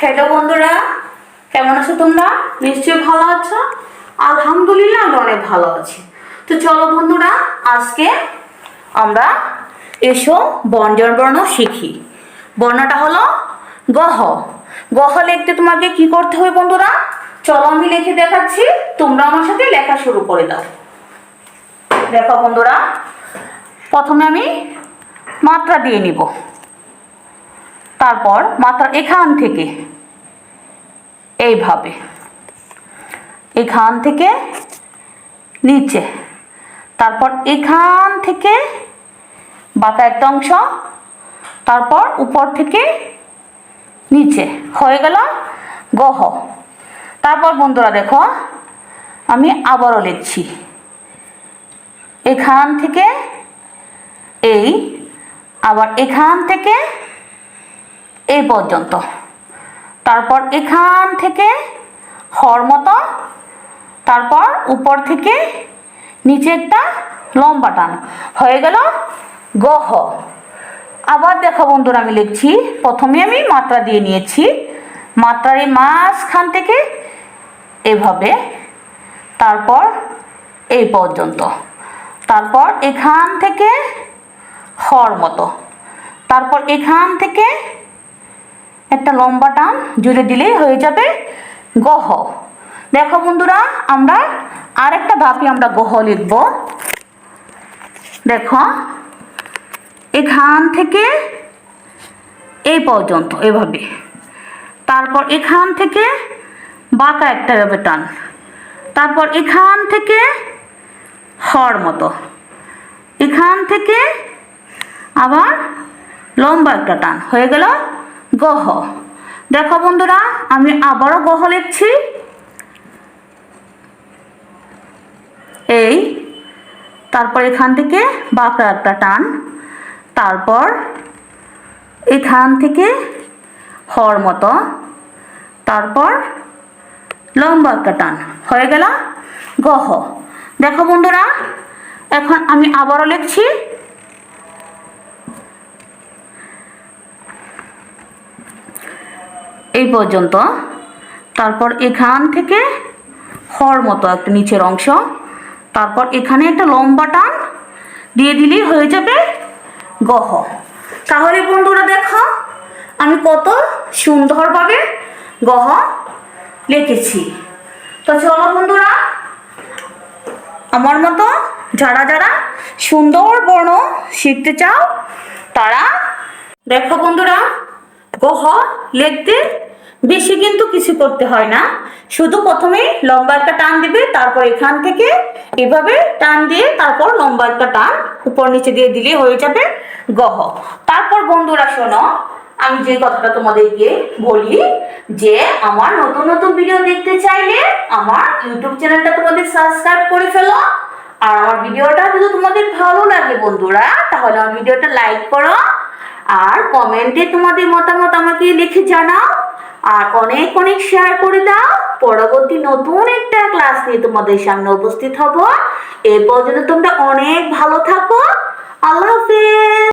Hello বন্ধুরা, কেমন আছো তোমরা? নিশ্চয়ই ভালো আছো? আলহামদুলিল্লাহ আমি অনেক ভালো আছি। তো চলো বন্ধুরা, আজকে আমরা এসো বঞ্জন বর্ণ শিখি। বর্ণটা হলো গহ। গহ লিখতে তোমাকে কি করতে হবে বন্ধুরা? চলো আমি লিখে দেখাচ্ছি, তোমরা আমার সাথে লেখা শুরু করে দাও। দেখো বন্ধুরা, প্রথমে আমি মাত্রা দিয়ে নিব। তারপর মাত্রা এখান থেকে, এইভাবে। এখান থেকে নিচে। তারপর এখান থেকে বাঁকা একটা অংশ, তারপর উপর থেকে নিচে। হয়ে গেল গহ। তারপর বন্ধুরা দেখো, আমি আবারও লিখছি। এখান থেকে এই, আবার এখান থেকে এই পর্যন্ত। তারপর এখান থেকে হর মতো, তারপর উপর থেকে নিচে একটা লম্বা টান। হয়ে গেল গহ আবার দেখো বন্ধুরা আমি লিখছি, প্রথমে আমি মাত্রা দিয়ে নিয়েছি। মাত্রার এই মাঝখান থেকে এভাবে, তারপর এই পর্যন্ত। তারপর এখান থেকে হর মতো, তারপর এখান থেকে একটা লম্বা টান জুড়ে দিলেই হয়ে যাবে গহ। দেখো বন্ধুরা, আমরা আরেকটা ধাপে আমরা গহ লিখব। দেখো, এখান থেকে এই পর্যন্ত এভাবে। তারপর এখান থেকে বাঁকা একটা এভাবে টান। তারপর এখান থেকে হর মতো। এখান থেকে আবার লম্বা একটা টান। হয়ে গেল গহ। দেখো বন্ধুরা, আমি আবারও গহ লিখছি। এই, তারপর এখান থেকে বাঁকা একটা টান। তারপর এখান থেকে হর মতো। তারপর লম্বা একটা টান। হয়ে গেল গহ। দেখো বন্ধুরা, এখন আমি আবারও লিখছি। এই পর্যন্ত। তারপর এখান থেকে হর মতো একটা নিচের অংশ। তারপর এখানে একটা লম্বা টান দিয়ে দিলেই হয়ে যাবে গহ। তাহলে বন্ধুরা দেখো, আমি কত সুন্দরভাবে গহ লিখেছি। তো চলো বন্ধুরা, আমার মতো যারা যারা সুন্দর বর্ণ শিখতে চাও, তারা দেখো বন্ধুরা, গহ লিখতে বেশি কিন্তু কিছু করতে হয় না। শুধু প্রথমে লম্বা একটা টান দিবে, তারপর এখান থেকে এভাবে টান দিয়ে তারপর লম্বা একটা টান উপর নিচে দিয়ে দিলে হয়ে যাবে গহ। তারপর বন্ধুরা শোনো, আমি যে কথাটা তোমাদেরকে বলি যে আমার নতুন নতুন ভিডিও দেখতে চাইলে আমার ইউটিউব চ্যানেলটা তোমাদের সাবস্ক্রাইব করে ফেলো। আর আমার ভিডিওটা যদি তোমাদের ভালো লাগে বন্ধুরা, তাহলে আমার ভিডিওটা লাইক করো। আর কমেন্টে তোমাদের মতামত আমাকে লিখে জানাও। আর অনেক অনেক শেয়ার করে দাও। পরবর্তী নতুন একটা ক্লাস নিয়ে তোমাদের সামনে উপস্থিত হব। এ পর্যন্ত তোমরা অনেক ভালো থাকো। আল্লাহ হাফেজ।